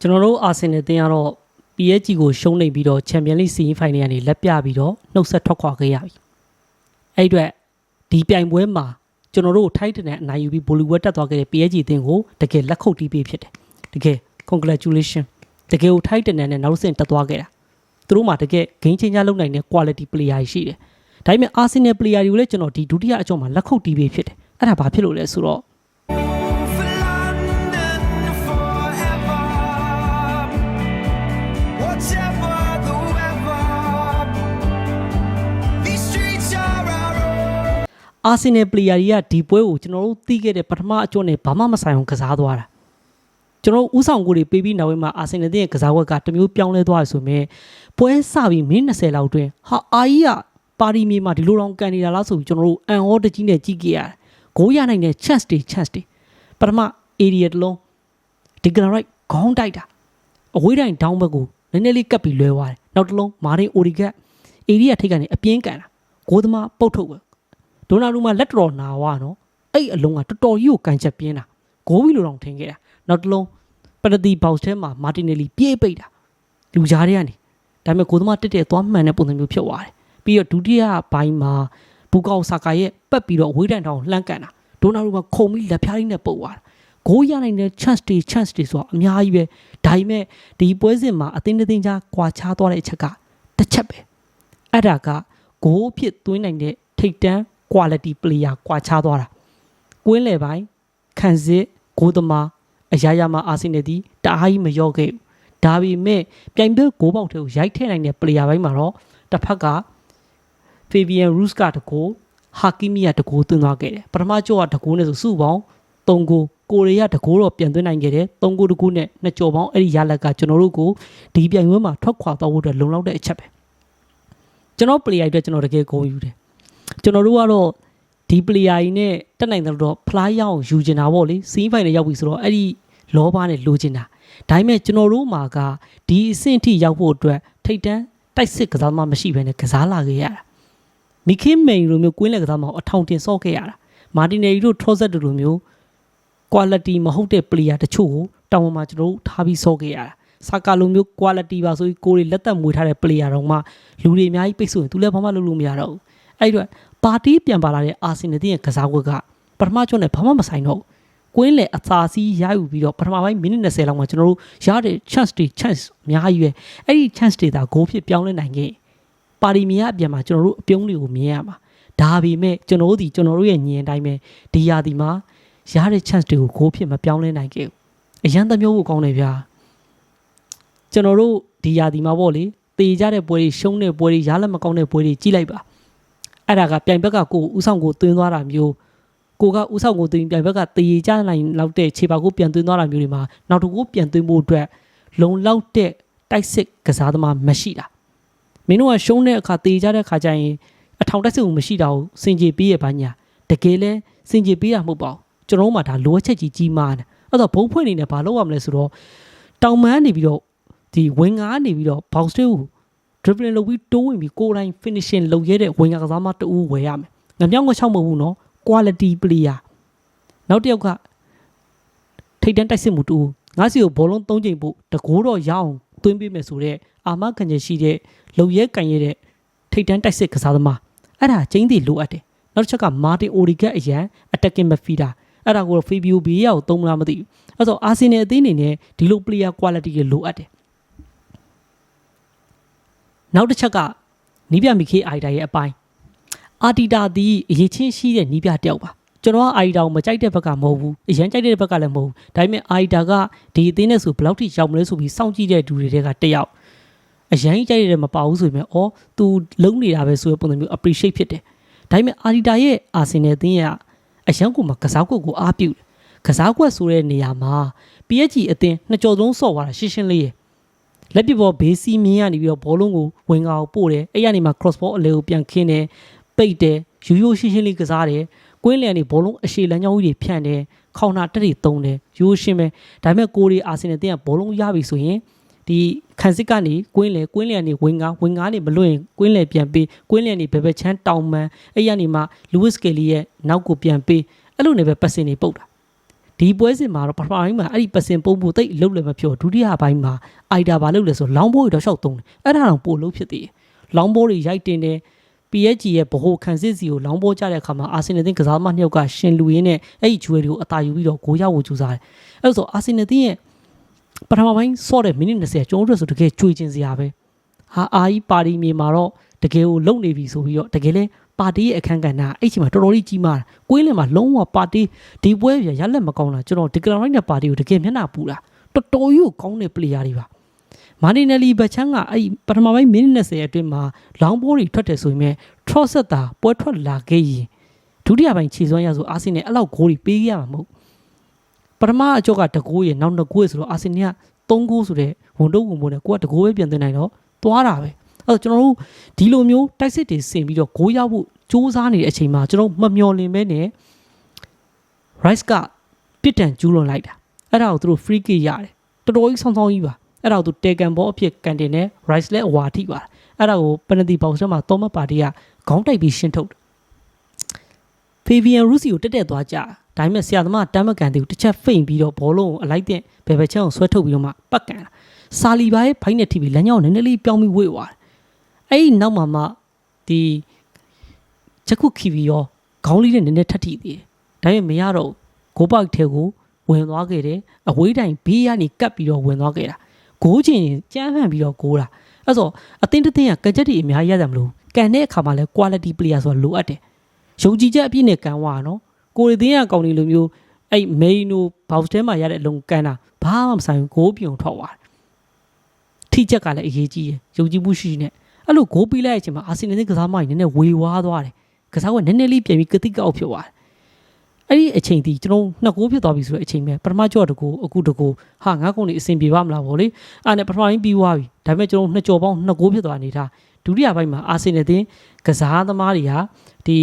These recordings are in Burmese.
ကျွန်တော်တို့အာဆင်နယ်တင်ကတော့ PSG ကိုရှုံးနေပြီးတော့ Champions League စီးဖိုင်နယ်ကနေလက်ပြပြီးတော့နှုတ်ဆက်ထွက်ခွာခဲ့ရပြီအဲ့အတွက်ဒီပြိုင်ပွဲမှာကျွန်တော်တို့ထိုက်တဲ့အနိုင်ယူပြီးဘိုလီဝက်တက်သွားခဲ့တဲ့ PSG အသင်းကိုတကယ်လက်ခုပ်တီးပေးဖြစ်တယ်တကယ် congratulation တကယ်ကိုထိုက်တဲ့နဲ့နောက်ဆင့်တက်သွားခဲ့တာသူတို့မှာတကယ် game changer လုပ်နိုင်တဲ့ quality player ရှိတယ်ဒါပေမဲ့ Arsenal player တွေကိုလည်းကျွန်တော်ဒီဒုတိယအကြောင်းမှာလက်ခုပ်တီးပေးဖြစ်တယ်အဲ့ဒါဘာဖြစ်လို့လဲဆိုတော့ အာဆင်နယ်ပလေယာတွေကဒီပွဲကိုကျွန်တော်တို့သိခဲ့တဲ့ပထမအကျော့နဲ့ဘာမှမဆိုင်အောင်ကစားသွားတာကျွန်တော်တို့ဥဆောင်ကိုတွေပေးပြီးနောက်ပိုင်းမှာအာဆင်နယ်ရဲ့ကစားဝက်ကတစ်မျိုးပြောင်းလဲသွားရဆိုမြဲပွဲစပြီးမိနစ်20လောက်အတွင်းဟာအာကြီးကပါရီမြေမှာဒီလိုတောင်ကန်နေတာလားဆိုပြီးကျွန်တော်တို့အန်ဟောတကြီးနဲ့ကြီးခဲ့ရတယ်ဂိုးရနိုင်တဲ့ chance တွေ chance တွေပထမ area တစ်လုံးဒီကရရိုက်ခေါင်းတိုက်တာအဝေးတိုင်း down ဘက်ကိုနည်းနည်းလေးကပ်ပြီးလွဲသွားတယ်နောက်တစ်လုံးမာရင်အိုရီကတ် area ထိပ်ကနေအပြင်းကန်တာဂိုးသမားပုတ်ထုတ်ပဲ ဒိုနာရူမှာလက်တော်နာဝါနော်အဲ့အလုံးကတော်တော်ကြီးကိုကန်ချက်ပြင်းတာဂိုးပြီးလိုတော့ထင်ခဲ့တာနောက်တစ်လုံးပရတီဘောက်စ်ထဲမှာမာတင်နယ်လီပြေးပိတ်တာလူကြားတွေကနေဒါပေမဲ့ကိုသမားတက်တဲ့သွားမှန်တဲ့ပုံစံမျိုးဖြစ်သွားတယ်ပြီးတော့ဒုတိယပိုင်းမှာဘူကောက်ဆာကာရဲ့ပတ်ပြီးတော့အဝေးတန်တောင်လှမ်းကန်တာဒိုနာရူမှာခုံပြီးလက်ဖျားလေးနဲ့ပုတ်သွားတာဂိုးရနိုင်တဲ့ chance တွေ chance တွေဆိုတာအများကြီးပဲဒါပေမဲ့ဒီပွဲစဉ်မှာအသင်းတစ်သင်းကြားကွာခြားသွားတဲ့အချက်ကတစ်ချက်ပဲအဲ့ဒါကဂိုးအဖြစ်သွင်းနိုင်တဲ့ထိတ်တန်း quality player ကွာခြားသွားတာကွင်းလေပိုင်းခံစစ်ဂိုးသမားအရာရာမှာအာဆင်နယ်ဒီတအားကြီးမရော့ခဲ့ဘူးဒါပေမဲ့ပြိုင်ပွဲဂိုးပေါက်ထဲကိုရိုက်ထည့်နိုင်တဲ့ player ပိုင်းမှာတော့တစ်ဖက်က Fabian Ruiz ကတကိုဟာကီမီကတကိုသွင်းသွားခဲ့တယ်ပထမကြောကတကိုနဲ့ဆိုစုပေါင်း3ကိုကိုရီးယားတကိုတော့ပြန်သွင်းနိုင်ခဲ့တယ်3ကိုတကိုနဲ့နှစ်ကြော်ပေါင်းအဲ့ဒီရလက်ကကျွန်တော်တို့ကိုဒီပြိုင်ပွဲမှာထွက်ခွာသွားဖို့အတွက်လုံလောက်တဲ့အချက်ပဲကျွန်တော် player အတွက်ကျွန်တော်တကယ်ဂုဏ်ယူတယ် ကျွန်တော်တို့ကတော့ဒီ player ကြီးနဲ့တက်နိုင်တယ်လို့တော့ fly ရအောင်ယူချင်တာပေါ့လေစီးဖိုင်နဲ့ရောက်ပြီဆိုတော့အဲ့ဒီလောဘနဲ့လိုချင်တာဒါပေမဲ့ကျွန်တော်တို့မှာကဒီအဆင့်ထိရောက်ဖို့အတွက်ထိတ်တန်းတိုက်စစ်ကစားမှမရှိဘဲနဲ့ကစားလာခဲ့ရတာမီခင်းမိန်လိုမျိုးကွင်းလက်ကစားမှအထောင်တင်ဆော့ခဲ့ရတာမာတင်နယ်ရီတို့ troset တို့လိုမျိုး quality မဟုတ်တဲ့ player တချို့ကိုတောင်းပန်မှာကျွန်တော်တို့ထားပြီးဆော့ခဲ့ရတာစာကာလိုမျိုး quality ပါဆိုပြီးကိုယ်တွေလက်သက်မွေထားတဲ့ player တော့မှလူတွေအများကြီးပိတ်ဆိုရင်သူလည်းဘာမှလုပ်လို့မရတော့ဘူး အဲ့ဒီတော့ပါတီပြန်ပါလာတဲ့အာဆင်နယ်ရဲ့ကစားကွက်ကပထမကျော့နဲ့ဘာမှမဆိုင်တော့ဘူးကွင်းလေအသာစီးရယူပြီးတော့ပထမပိုင်းမိနစ်20လောက်မှာကျွန်တော်တို့ရတဲ့ chance တွေ chance အများကြီးပဲအဲ့ဒီ chance တွေဒါဂိုးဖြစ်ပြောင်းလဲနိုင်ခဲ့ပါရီမီယာအပြန်မှာကျွန်တော်တို့အပြုံးတွေကိုမြင်ရမှာဒါပေမဲ့ကျွန်တော်တို့ဒီကျွန်တော်တို့ရဲ့ညင်အတိုင်းပဲဒီရာဒီမှာရတဲ့ chance တွေကိုဂိုးဖြစ်မပြောင်းလဲနိုင်ခဲ့ဘူးအရန်သမျိုးကိုကောင်းတယ်ဗျာကျွန်တော်တို့ဒီရာဒီမှာပေါ့လေတေကြတဲ့ပွဲတွေရှုံးတဲ့ပွဲတွေရလက်မကောင်းတဲ့ပွဲတွေကြီးလိုက်ပါ အဲ့ဒါကပြိုင်ဘက်ကကိုဥဆောင်ကိုသွင်းသွားတာမျိုးကိုကဥဆောင်ကိုသွင်းပြိုင်ဘက်ကတေကြနိုင်လောက်တဲ့ခြေပါကိုပြန်သွင်းသွားတာမျိုးတွေမှာနောက်တစ်ခုပြန်သွင်းဖို့အတွက်လုံလောက်တဲ့တိုက်စစ်ကစားသမားမရှိတာမင်းတို့ကရှုံးတဲ့အခါတေကြတဲ့အခါကျရင်အထောင်တက်စစ်မှုမရှိတာကိုစင်ကြေပေးရပါညာတကယ်လဲစင်ကြေပေးတာမဟုတ်ပါဘူးကျွန်တော်တို့မှဒါလိုအပ်ချက်ကြီးကြီးမားတယ်အဲ့တော့ဘုံဖွင့်နေတယ်ဘာလုပ်ရမလဲဆိုတော့တောင်မန်းနေပြီးတော့ဒီဝင်ငါနေပြီးတော့ box တွေကို dribbling လုပ်ပြီးတိုးဝင်ပြီးကိုယ်တိုင် finishing လုပ်ရတဲ့ဝင်ကစားမတူဝယ်ရမယ်ငမြောင်းငချောက်မဟုတ်ဘူးနော် quality player နောက်တစ်ယောက်ကထိတ်တန်းတိုက်စစ်မှုတူငါစီကိုဘောလုံး၃ချိန်ပို့တကိုးတော့ရအောင်သွင်းပေးမယ်ဆိုတော့အာမခံချက်ရှိတဲ့လုံရဲကန်ရတဲ့ထိတ်တန်းတိုက်စစ်ကစားသမားအဲ့ဒါချင်းတီလိုအပ်တယ်နောက်တစ်ချက်ကမာတင်အိုရီဂက်အရန် attacking midfielder အဲ့ဒါကိုတော့ Fabio Vieira ကိုသုံးမလားမသိဘူးအဲ့တော့အာဆင်နယ်အသင်းအနေနဲ့ဒီလို player quality တွေလိုအပ်တယ် နောက်တစ်ချက်ကနီးပြမီခေအိုင်တာရဲ့အပိုင်းအာတီတာဒီအရေးချင်းရှိတဲ့နီးပြတယောက်ပါကျွန်တော်ကအာတီတာကိုမကြိုက်တဲ့ဘက်ကမဟုတ်ဘူးအရန်ကြိုက်တဲ့ဘက်ကလည်းမဟုတ်ဘူးဒါပေမဲ့အာတီတာကဒီအသင်းနဲ့ဆိုဘယ်လောက်ထိရောက်မလဲဆိုပြီးစောင့်ကြည့်တဲ့သူတွေကတယောက်အရန်ကြိုက်တဲ့မပါဘူးဆိုပေမဲ့အော် तू လုံးနေတာပဲဆိုတဲ့ပုံစံမျိုး appreciate ဖြစ်တယ်ဒါပေမဲ့အာတီတာရဲ့အာဆင်နယ်အသင်းရဲ့အရန်ကိုမှကစားကွက်ကိုအားပြုတယ်ကစားကွက်ဆိုတဲ့နေရာမှာ PSG အသင်းနှစ်ကြော်သုံးဆော့သွားတာရှင်းရှင်းလေးရယ် လက်ပစ်ဘောဘေးစီးမြင်းကနေပြီးတော့ဘောလုံးကိုဝင်ကာကိုပို့တယ်အဲ့ရနေမှာ cross ball အလဲကိုပြန်ခင်းတယ်ပိတ်တယ်ရိုးရိုးရှင်းရှင်းလေးကစားတယ်ကွင်းလျံနေဘောလုံးအရှည်လမ်းကြောင်းကြီးတွေဖြန့်တယ်ခေါင်းနာတက်တွေတုံးတယ်ရိုးရှင်းပဲဒါပေမဲ့ကိုရီအာဆင်နယ်တင်းကဘောလုံးရပြီဆိုရင်ဒီခန်စစ်ကနေကွင်းလေကွင်းလျံနေဝင်ကာဝင်ကာနေမလွင့်ရင်ကွင်းလေပြန်ပေးကွင်းလျံနေဘယ်ဘက်ချမ်းတောင်မန်အဲ့ရနေမှာလူးဝစ်ကယ်လီရဲ့နောက်ကိုပြန်ပေးအဲ့လိုနေပဲပတ်စင်နေပုတ်တာ ဒီပွဲစဉ်မှာတော့ပထမပိုင်းမှာအဲ့ဒီပစင်ပုံမှုတိတ်အလုပ်လည်းမပြောဒုတိယပိုင်းမှာအိုက်တာဘာလုပ်လဲဆိုလောင်းဘိုးတွေတော့ရှောက်သုံးတယ်အဲ့ဒါတော့ပို့လို့ဖြစ်သေးတယ်လောင်းဘိုးတွေရိုက်တင်တယ် PSG ရဲ့ဗဟိုခံစစ်စီကိုလောင်းပေါ်ကြတဲ့အခါမှာအာဆင်နယ်တင်းကစားသမားနှစ်ယောက်ကရှင်လူရင်းနဲ့အဲ့ဒီဂျွယ်တွေကိုအသာယူပြီးတော့ဂိုးရဖို့ကြိုးစားတယ်။အဲ့ဒါဆိုအာဆင်နယ်တင်းရဲ့ပထမပိုင်းဆော့တဲ့မိနစ်20ကျွန်တော်တို့ဆိုတကယ်ကြွေကျင်စရာပဲ။ဟာအာကြီးပါတီမြေမှာတော့တကယ်ကိုလုံနေပြီဆိုပြီးတော့တကယ်လဲ ပါတီရဲ့အခန်းကဏ္ဍအဲ့ချိန်မှာတော်တော်လေးကြီးမားတာ။ကွေးလင်မှာလုံးဝပါတီဒီပွဲပြရလက်မကောင်းတာကျွန်တော်ဒီကရိုင်းနဲ့ပါတီကိုတကယ်မျက်နှာပူတာတော်တော်ကြီးကိုကောင်းတဲ့ player တွေပါ။မာနီနယ်လီဘတ်ချန်ကအဲ့ပထမပိုင်းမိနစ်20အတွင်းမှာလောင်းဘိုးတွေထွက်တယ်ဆိုရင်ထရော့ဆက်တာပွဲထွက်လာခဲ့ရင်ဒုတိယပိုင်းခြေစွမ်းရဆိုအာဆင်နယ်အဲ့လောက်ဂိုးတွေပေးခဲ့ရမှာမဟုတ်ပထမအကြောက်ကတကိုးရနောက်နှစ်ကိုးရဆိုတော့အာဆင်နယ်က3ဂိုးဆိုတဲ့ဝန်တော့ဝန်ပေါ်နဲ့ကိုကတကိုးပဲပြန်တင်နိုင်တော့သွားတာပဲ အဲ့တော့ကျွန်တော်တို့ဒီလိုမျိုးတိုက်စစ်တွေဆင်ပြီးတော့ဂိုးရဖို့စူးစမ်းနေတဲ့အချိန်မှာကျွန်တော်မမျော်လင့်ပဲနဲ့ Rice ကပြစ်ဒဏ်ကျူးလွန်လိုက်တာအဲ့ဒါကိုသူတို့ free kick ရတယ်တော်တော်ကြီးဆောင်းဆောင်းကြီးပါအဲ့ဒါကိုသူတေကန်ဘောအဖြစ်ကန်တင်နဲ့ Rice လည်းအဝါထိပါတယ်အဲ့ဒါကိုပနတီဘောက်ထဲမှာသောမတ်ပါတီကခေါင်းတိုက်ပြီးရှင်းထုတ်တယ်ဖေဗီယန်ရူစီကိုတက်တက်သွားကြဒါပေမဲ့ဆရာသမားတမ်းမကန်သေးဘူးတစ်ချက်ဖိမ့်ပြီးတော့ဘောလုံးကိုအလိုက်တဲ့ဘယ်ဘက်ချမ်းကိုဆွဲထုတ်ပြီးတော့မှပတ်ကန်တာစာလီဘာရဲ့ဖိုင်းနဲ့ထိပြီးလမ်းကြောင်းကိုနည်းနည်းလေးပြောင်းပြီးဝေ့သွားတယ် အဲ့ဒီနောက်မှာမှဒီချက်ခုခီဗီရောခေါင်းလေးနဲ့နည်းနည်းထပ်ထိသေးတယ်ဒါပေမဲ့မရတော့ဂိုးပေါက်ထဲကိုဝင်သွားခဲ့တယ်အဝေးတိုင်ဘေးကနေကပ်ပြီးတော့ဝင်သွားခဲ့တာဂိုးချင်ကြမ်းဖန်ပြီးတော့ဂိုးတာအဲ့ဆိုအသင်းတစ်သင်းကကကြက်တွေအများကြီးရတယ်မလို့ကန်တဲ့အခါမှာလဲ quality player ဆိုတာလိုအပ်တယ်ယုံကြည်ချက်အပြည့်နဲ့ကန်သွားတာနော်ကိုရီသင်းကကောင်းနေလိုမျိုးအဲ့ main တို့ box ထဲမှာရတဲ့အလုံးကန်တာဘာမှမဆိုင်ဘူးဂိုးပြုံထွက်သွားတယ်ထိချက်ကလည်းအရေးကြီးတယ်ယုံကြည်မှုရှိရှိနဲ့ အဲ့လိုဂိုးပေးလိုက်တဲ့အချိန်မှာအာဆင်နယ်ကစားမကြီးနည်းနည်းဝေဝါးသွားတယ်ကစားကနည်းနည်းလေးပြန်ပြီးကတိကောက်ဖြစ်သွားတယ်အဲ့ဒီအချိန်ဒီကျွန်တော်နှစ်ကိုးဖြစ်သွားပြီဆိုတဲ့အချိန်ပဲပထမကြော့တကူအခုတကူဟာငါကုန်းနေအဆင်ပြေပါမလားဗောလေအဲ့နဲ့ပထမပိုင်းပြီးသွားပြီဒါပေမဲ့ကျွန်တော်နှစ်ကြော်ပေါင်းနှစ်ကိုးဖြစ်သွားနေတာဒုတိယပိုင်းမှာအာဆင်နယ်တင်းကစားသမားတွေကဒီ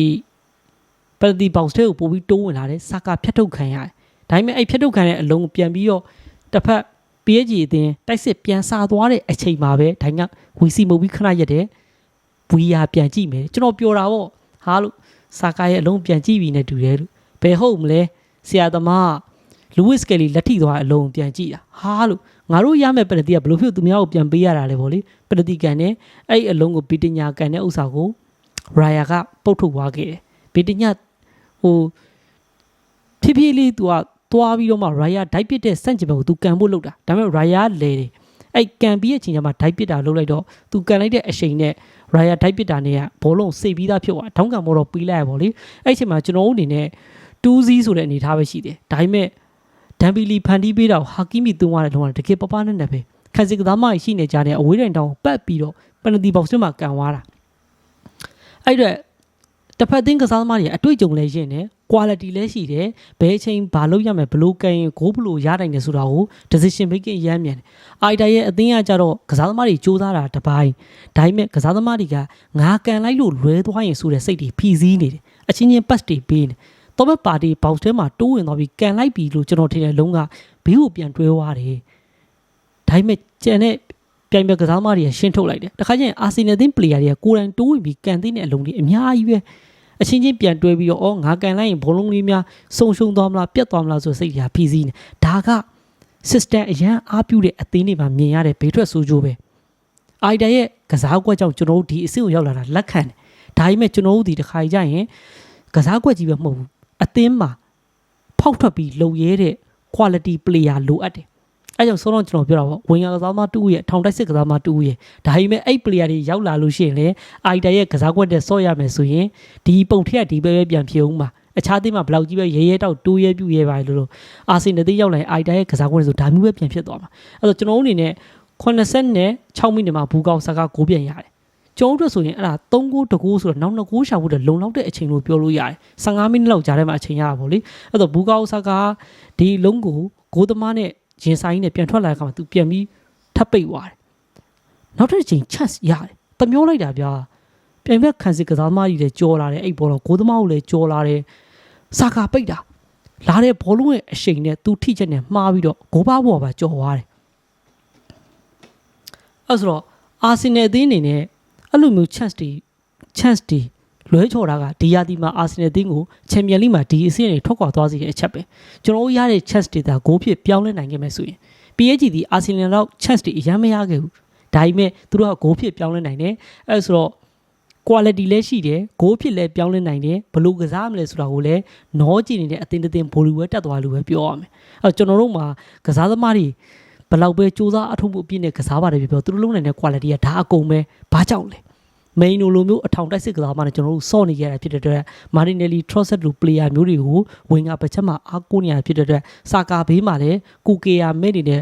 ပယ်တီဘောက်စ်ထဲကိုပို့ပြီးတိုးဝင်လာတယ်စာကာဖြတ်ထုတ်ခံရတယ်ဒါပေမဲ့အဲ့ဖြတ်ထုတ်ခံတဲ့အလုံးကိုပြန်ပြီးတော့တစ်ဖက် PSG အတင်းတိုက်စစ်ပြန်စားသွားတဲ့အချိန်မှာပဲဒိုင်ကဝီစီမုတ်ပြီးခဏရက်တယ်ဝီယာပြန်ကြည့်မယ်ကျွန်တော်ပြောတာပေါ့ဟာလို့စာကာရဲ့အလုံးပြန်ကြည့်ပြီနဲ့တူတယ်လို့ဘယ်ဟုတ်မလဲဆရာသမားလူးဝစ်ကယ်လီလက်ထိသွားအလုံးပြန်ကြည့်တာဟာလို့ငါတို့ရမယ့်ပနတီကဘလို့ဖြစ်သူများကိုပြန်ပေးရတာလဲဗောလေပနတီကန်နဲ့အဲ့အလုံးကိုဘီတညာကန်တဲ့ဥစ္စာကိုရာယာကပုတ်ထုတ်သွားခဲ့တယ်ဘီတညာဟိုဖြည်းဖြည်းလေးသူက သွားပြီးတော့မှရာယာဒိုက်ပစ်တဲ့စန့်ကျင်ဘက်ကိုသူကန်ဖို့လုပ်တာဒါပေမဲ့ရာယာလဲတယ်အဲ့ကန်ပြီးရဲ့အချိန်ကျမှဒိုက်ပစ်တာလုပ်လိုက်တော့သူကန်လိုက်တဲ့အချိန်နဲ့ရာယာဒိုက်ပစ်တာနဲ့ကဘောလုံးစိတ်ပြီးသားဖြစ်သွားထောင်းကန်ဘောတော့ပြီးလိုက်ရပါလေအဲ့အချိန်မှာကျွန်တော်တို့အနေနဲ့2-0ဆိုတဲ့အနေအထားပဲရှိတယ်ဒါပေမဲ့ဒမ်ဘီလီဖန်တီးပေးတာကိုဟာကီမီသွင်းသွားတဲ့လုံးဝတကယ်ပပနဲ့နဲ့ပဲခန်းစစ်ကစားမရှိနေကြတဲ့အဝေးတိုင်တောင်ပတ်ပြီးတော့ပနတီဘောက်စ်မှာကန်သွားတာအဲ့တော့ တစ်ဖက်သင်းကစားသမားတွေအတွေ့အကြုံလည်းရင့်တယ် quality လည်းရှိတယ်ဘယ်အချိန်ဘာလုပ်ရမယ်ဘလို့ကန်ရင်ဂိုးဘလို့ရနိုင်တယ်ဆိုတာကို decision making ရမ်းမြန်တယ်အိုက်တာရဲ့အသင်းကကြတော့ကစားသမားတွေစူးစမ်းတာတစ်ပိုင်းဒါပေမဲ့ကစားသမားတွေကငါကန်လိုက်လို့လွဲသွားရင်ဆိုတဲ့စိတ်တွေဖြီးစည်းနေတယ်အချင်းချင်း pass တွေပေးနေတော့ဘက်ပါတီဘောက်ထဲမှာတိုးဝင်သွားပြီးကန်လိုက်ပြီလို့ကျွန်တော်ထင်တဲ့လုံးကဘေးကိုပြန်တွဲသွားတယ်ဒါပေမဲ့ကျန်တဲ့ ပြိုင်ပွဲကစားသမားတွေကရှင်းထုတ်လိုက်တယ်တခါကျရင်အာဆင်နယ်သင်း player တွေကကိုယ်တိုင်တိုးဝင်ပြီးကန်သိတဲ့အလုံးတွေအများကြီးပဲအချင်းချင်းပြန်တွဲပြီးတော့အော်ငါကန်လိုက်ရင်ဘောလုံးလေးများဆုံရှုံသွားမလားပြတ်သွားမလားဆိုစိတ်တွေကဖြီးစည်းနေဒါက system အရန်အားပြုတဲ့အသင်းတွေမှာမြင်ရတဲ့ဘေးထွက်ဆိုးကျိုးပဲအိုက်တာရဲ့ကစားကွက်ကြောင့်ကျွန်တော်တို့ဒီအဆင့်ကိုရောက်လာတာလက်ခံတယ်ဒါပေမဲ့ကျွန်တော်တို့ဒီတစ်ခါကြရင်ကစားကွက်ကြီးပဲမဟုတ်ဘူးအသင်းမှာဖောက်ထွက်ပြီးလုံရဲတဲ့ quality player လိုအပ်တယ် အဲကြောင့်ဆုံးတော့ကျွန်တော်ပြောတာပေါ့ဝင်ရကစားသမားတူရဲ့ထောင်တိုက်စစ်ကစားသမားတူရဲ့ဒါပေမဲ့အဲ့ player တွေရောက်လာလို့ရှိရင်လေအိုက်တာရဲ့ကစားကွက်တဲ့ဆော့ရမယ်ဆိုရင်ဒီပုံထက်ဒီပဲပဲပြန်ဖြုံးပါအခြားသင်းမှာဘယ်လောက်ကြီးပဲရဲရဲတောက်တိုးရဲပြူရဲပါလို့လို့အာဆင်နယ်သိရောက်လာရင်အိုက်တာရဲ့ကစားကွက်ဆိုဒါမျိုးပဲပြန်ဖြစ်သွားမှာအဲ့တော့ကျွန်တော်တို့အနေနဲ့80နဲ့6မိနစ်မှာဘူကောက်ဆာကဂိုးပြန်ရတယ်ကျွန်တော်တို့ဆိုရင်အဲ့ဒါ3ဂိုး2ဂိုးဆိုတော့နောက်2ဂိုးရှာဖို့တလုံလောက်တဲ့အချိန်လို့ပြောလို့ရတယ်15မိနစ်လောက်ကြာထဲမှာအချိန်ရတာပေါ့လေအဲ့တော့ဘူကောက်ဆာကဒီလုံးကိုဂိုးသမားနဲ့ ရင်ဆိုင်နဲ့ပြန်ထွက်လာတဲ့အခါမှာ तू ပြန်ပြီးထပ်ပိတ်သွားတယ်နောက်တစ်ချိန် chance ရတယ်တမျောလိုက်တာဗျာပြန်ပြခံစစ်ကစားသမားကြီးလည်းကြော်လာတယ်အဲ့ဘောတော့ဂိုးသမားကိုလည်းကြော်လာတယ်စာကာပိတ်တာလာတဲ့ဘောလုံးရဲ့အရှိန်နဲ့ तू ထိချက်နဲ့မှားပြီးတော့ဂိုးပါဘောပါကြော်သွားတယ်အဲ့ဆိုတော့အာဆင်နယ်အသင်းအနေနဲ့အဲ့လိုမျိုး chance တွေ chance တွေ လွဲချော်တာကဒီယာတီမှာအာဆင်နယ်တင်းကိုချန်ပီယံလိမှာဒီအဆင့်တွေထွက်ခွာသွားစေတဲ့အချက်ပဲကျွန်တော်တို့ရတဲ့ chance တွေသာဂိုးဖြစ်ပြောင်းလဲနိုင်ခဲ့မယ်ဆိုရင် PSG ဒီအာဆင်နယ်တော့ chance တွေအများမရခဲ့ဘူးဒါပေမဲ့သူတို့ကဂိုးဖြစ်ပြောင်းလဲနိုင်တယ်အဲဆိုတော့ quality လည်းရှိတယ်ဂိုးဖြစ်လည်းပြောင်းလဲနိုင်တယ်ဘယ်လို့ကစားမလဲဆိုတာကိုလည်းနောကြည့်နေတဲ့အတင်းတစ်တင်းဘိုလီဝဲတက်သွားလို့ပဲပြောရမယ်အဲတော့ကျွန်တော်တို့မှာကစားသမားတွေဘယ်လောက်ပဲစူးစမ်းအထုံးမှုအပြည့်နဲ့ကစားပါတယ်ပြောပြောသူတို့လုံးနိုင်တဲ့ quality ကဒါအကုန်ပဲဘာကြောင့်လဲ မိန်နိုလိုမျိုးအထောင်တိုက်စစ်ကစားမှလည်းကျွန်တော်တို့စော့နေကြရတာဖြစ်တဲ့အတွက်မာတင်နယ်လီထရော့ဆက်လို player မျိုးတွေကိုဝင်ကပတ်ချက်မှာအားကိုးနေရတာဖြစ်တဲ့အတွက်စာကာဘေးမှာလည်းကူကေယာမဲနေတဲ့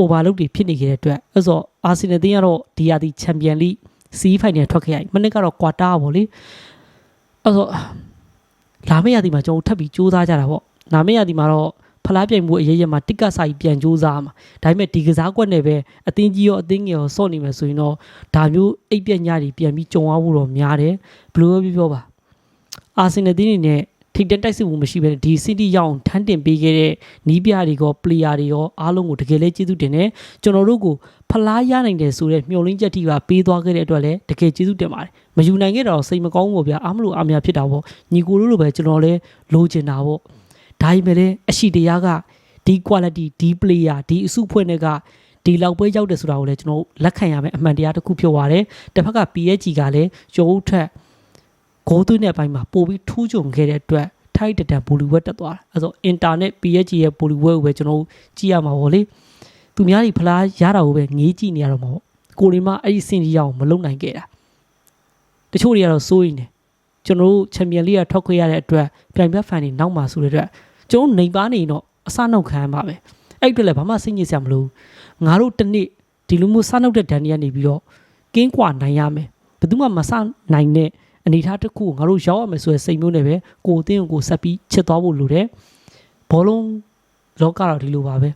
overload တွေဖြစ်နေခဲ့တဲ့အတွက်အဲ့ဆိုအာဆင်နယ်တင်းကတော့ဒီယာဒီချန်ပီယံလိစီးဖိုင်နယ်ထွက်ခဲ့ရပြီမနစ်ကတော့ကွာတာပေါ့လေအဲ့ဆိုလာမယ့်ရာသီမှာကျွန်တော်ထပ်ပြီးစူးစမ်းကြတာပေါ့လာမယ့်ရာသီမှာတော့ ဖလားပြိုင်မှုအရေးရမှာတစ်ကဆိုင်ပြန်စူးစမ်းမှာဒါပေမဲ့ဒီကစားကွက်နဲ့ပဲအသင်းကြီးရောအသင်းငယ်ရောစော့နေမယ်ဆိုရင်တော့ဒါမျိုးအိပ်ပြက်ညတွေပြန်ပြီးကြုံရဖို့တော့များတယ်ဘယ်လိုပဲပြောပြောပါအာဆင်နယ်တင်းနေနဲ့ထိတ်တက်တိုက်စစ်မှုမရှိဘဲနဲ့ဒီစီးတီရောက်အောင်ထမ်းတင်ပေးခဲ့တဲ့နီးပြတွေရောပလေယာတွေရောအားလုံးကိုတကယ်လဲကျေးဇူးတင်တယ်ကျွန်တော်တို့ကိုဖလားရနိုင်တယ်ဆိုတဲ့မျှော်လင့်ချက်ထိပါပေးသွားခဲ့တဲ့အတွက်လည်းတကယ်ကျေးဇူးတင်ပါတယ်မယူနိုင်ခဲ့တော့စိတ်မကောင်းဘူးပေါ့ဗျာအားမလို့အားမရဖြစ်တာပေါ့ညီကိုလိုလိုပဲကျွန်တော်လည်းလိုချင်တာပေါ့ ဒါပေမဲ့လည်းအရှိတရားကဒီ quality ဒီ player ဒီအစုဖွဲ့တွေကဒီလောက်ပွဲရောက်တယ်ဆိုတာကိုလည်းကျွန်တော်လက်ခံရမယ်အမှန်တရားတစ်ခုဖြစ်သွားတယ်တစ်ဖက်က PSG ကလည်းကျောင်းထက်ဂိုးသွင်းတဲ့အပိုင်းမှာပို့ပြီးထူးချွန်ခဲ့တဲ့အတွက်ထိုက်တတန်ဘူလီဝက်တက်သွားတာအဲဆိုအင်တာနက် PSG ရဲ့ဘူလီဝက်ကိုပဲကျွန်တော်တို့ကြည့်ရမှာပေါ့လေသူများတွေဖလားရတာကိုပဲငေးကြည့်နေရတော့မှာပေါ့ကိုရီမအဲ့ဒီစင်ကြီးရအောင်မလုံနိုင်ခဲ့တာတချို့တွေကတော့စိုးရိမ်တယ်ကျွန်တော်တို့ချန်ပီယံလိကထောက်ခွေရတဲ့အတွက်ပြိုင်ဘက်ဖန်တွေနောက်မှာဆိုတဲ့အတွက် ကျွန်တော်နေပါနေရင်တော့အစနောက်ခံရမှာပဲအဲ့အတွက်လည်းဘာမှစိတ်ညစ်စရာမလိုငါတို့တစ်နေ့ဒီလိုမျိုးစနောက်တဲ့ဒဏ်တွေကနေပြီးတော့ကင်းကွာနိုင်ရမယ်ဘယ်သူမှမစနိုင်တဲ့အနေထားတစ်ခုကိုငါတို့ရောက်ရမယ်ဆိုတဲ့စိတ်မျိုးနဲ့ပဲကိုယ်အသင်းကိုဆက်ပြီးချစ်သွားဖို့လိုတယ်ဘောလုံးလောကတော့ဒီလိုပါပဲ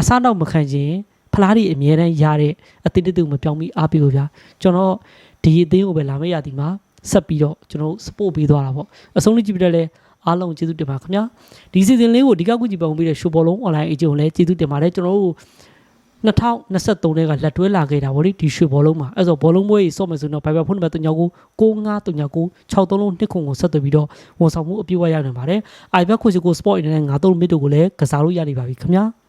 အစားတော့မခံခြင်းဖလားတွေအမြဲတမ်းရတဲ့အသင်းတစ်သူမပြောင်းပြီးအားပေးလို့ဗျာကျွန်တော်ဒီအသင်းကိုပဲလာမယ့်ရာသီမှာဆက်ပြီးတော့ကျွန်တော် support ပေးသွားတာပေါ့အဆုံးလေးကြည့်ပြတဲ့လဲ အားလုံးကျေးဇူးတင်ပါခင်ဗျာဒီ season လေးကိုဒီကကူကြည့်ပုံပြီးတဲ့ရှိုးဘောလုံး online အကျုံလည်းကျေးဇူးတင်ပါတယ်ကျွန်တော်တို့2023နဲ့ကလက်တွဲလာခဲ့တာဗောလေဒီရွှေဘောလုံးမှာအဲ့ဆိုဘောလုံးပွဲကြီးစော့မယ်ဆိုတော့ဘိုင်ဘယ်ဖုန်းနံပါတ်39ကို9539 63လုံးနှစ်ခုကိုဆက်သွယ်ပြီးတော့ဝန်ဆောင်မှုအပြည့်အဝရနိုင်ပါတယ်။ iBet ကိုစီကို Sport Internet 53မိနစ်တို့ကိုလည်းကစားလို့ရနေပါပြီခင်ဗျာ။